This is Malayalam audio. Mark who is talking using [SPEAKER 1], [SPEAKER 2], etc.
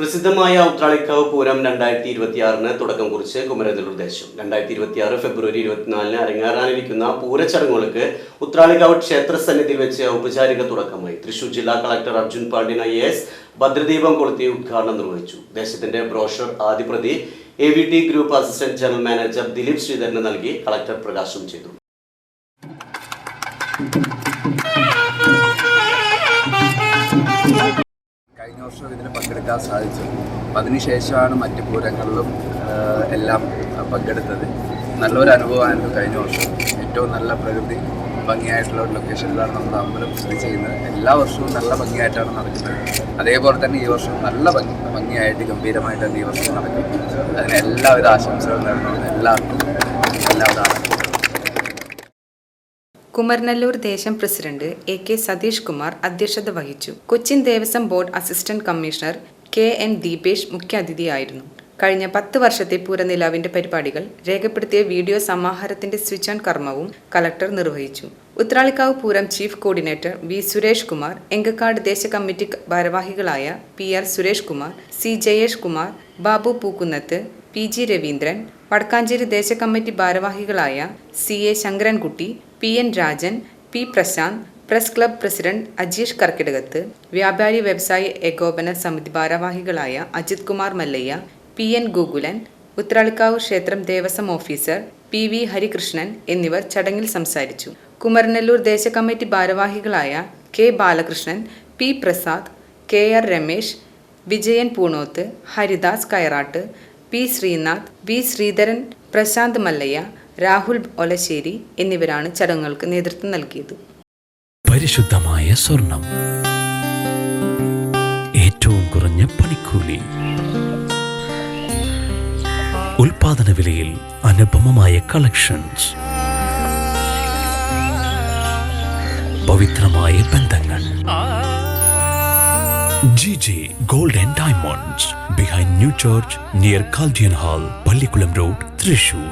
[SPEAKER 1] പ്രസിദ്ധമായ ഉത്രാളിക്കാവ് പൂരം രണ്ടായിരത്തി ഇരുപത്തിയാറിന് തുടക്കം കുറിച്ച് കുമരനെല്ലൂർ ദേശം രണ്ടായിരത്തി ഇരുപത്തിയാറ് ഫെബ്രുവരി ഇരുപത്തിനാലിന് അരങ്ങേറാനിരിക്കുന്ന പൂരച്ചടങ്ങുകൾക്ക് ഉത്രാളിക്കാവ് ക്ഷേത്ര സന്നിധിയിൽ വെച്ച് ഔപചാരിക തുടക്കമായി. തൃശൂർ ജില്ലാ collector Arjun Pandian I S ഭദ്രദീപം കൊളുത്തി ഉദ്ഘാടനം നിർവഹിച്ചു. ദേശത്തിന്റെ brochure ആദിപ്രതി A V T group assistant general manager Dileep ശ്രീധരന് നൽകി കളക്ടർ പ്രകാശനം ചെയ്തു.
[SPEAKER 2] വർഷം ഇതിന് പങ്കെടുക്കാൻ സാധിച്ചു അപ്പം അതിനുശേഷമാണ് മറ്റ് പൂരങ്ങളിലും എല്ലാം പങ്കെടുത്തത്. നല്ലൊരു അനുഭവമായിരുന്നു കഴിഞ്ഞ വർഷം. ഏറ്റവും നല്ല പ്രകൃതി ഭംഗിയായിട്ടുള്ള ഒരു ലൊക്കേഷനിലാണ് നമ്മുടെ അമ്പലം സ്ഥിതി ചെയ്യുന്നത്. എല്ലാ വർഷവും നല്ല ഭംഗിയായിട്ടാണ് നടക്കുന്നത്. അതേപോലെ തന്നെ ഈ വർഷം നല്ല ഭംഗി ഭംഗിയായിട്ട് ഗംഭീരമായിട്ട് ഈ വർഷം നടക്കും അതിന് എല്ലാവിധ ആശംസകളും നേർന്നു എല്ലാവർക്കും എല്ലാവിധ
[SPEAKER 3] കുമരനെല്ലൂർ ദേശം president A K Satheesh Kumar അധ്യക്ഷത വഹിച്ചു. Cochin Devaswom board assistant commissioner K N Deepesh മുഖ്യാതിഥിയായിരുന്നു. കഴിഞ്ഞ പത്ത് വർഷത്തെ പൂരനിലാവിന്റെ പരിപാടികൾ രേഖപ്പെടുത്തിയ വീഡിയോ സമാഹാരത്തിന്റെ സ്വിച്ച് ഓൺ കർമ്മവും കലക്ടർ നിർവഹിച്ചു. Uthralikavu Pooram chief coordinator V Suresh Kumar Engakkad ദേശ കമ്മിറ്റി ഭാരവാഹികളായ P R Suresh Kumar C Jayesh Kumar Babu Pookkunnath P G Raveendran Vadakkanchery ദേശ കമ്മിറ്റി ഭാരവാഹികളായ C A Sankarankutty P N Rajan P Prasanth press club president Ajeesh Karkidakathu വ്യാപാരി വ്യവസായ ഏകോപന സമിതി ഭാരവാഹികളായ അജിത് കുമാർ മല്ലയ്യ പി എൻ ഗോകുലൻ ഉത്രാളിക്കാവ് ക്ഷേത്രം Devaswom officer P V Harikrishnan എന്നിവർ ചടങ്ങിൽ സംസാരിച്ചു. കുമരനെല്ലൂർ ദേശ കമ്മിറ്റി ഭാരവാഹികളായ K Balakrishnan P Prasad K R Ramesh Vijayan Poonoth Haridas Kayaratt P Sreenath V Sreedharan Prasanth Mallayya Rahul Olassery എന്നിവരാണ് ചടങ്ങുകൾക്ക് നേതൃത്വം നൽകിയത്.
[SPEAKER 4] പരിശുദ്ധമായ സ്വർണം. ഏറ്റവും കുറഞ്ഞ പണിക്കൂലി. ഉൽപാദന വിലയിൽ അനുപമമായ കളക്ഷൻസ്. പവിത്രമായ ബന്ധങ്ങൾ. G G gold and diamonds behind new church near Chaldean hall Pallikulam road Thrissur